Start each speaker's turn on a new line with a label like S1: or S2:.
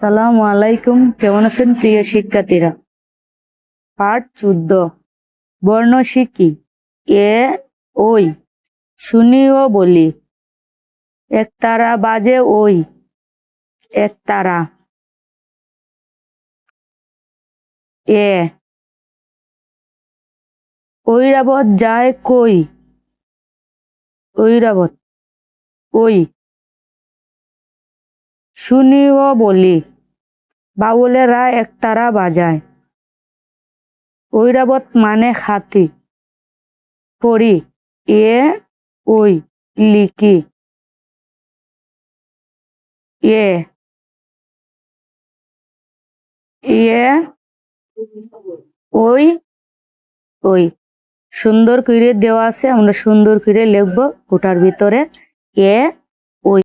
S1: সালাম আলাইকুম। কেমন আছেন প্রিয় শিক্ষার্থীরা? পাঠ চোদ্দ। বর্ণ শিখি এ, ওই। শুনিও বলি। একতারা বাজে ওই। একতারা এ ঐরাবত যায় কই? ঐরাবত ওই শুনিও বলি বাউলেরা একতারা বাজায়। ঐরাবত মানে হাতি পড়ি, এ ওই লিকি। এ এ ওই ওই সুন্দর করে দেওয়া আছে আমরা সুন্দর করে লিখব ওটার ভিতরে এ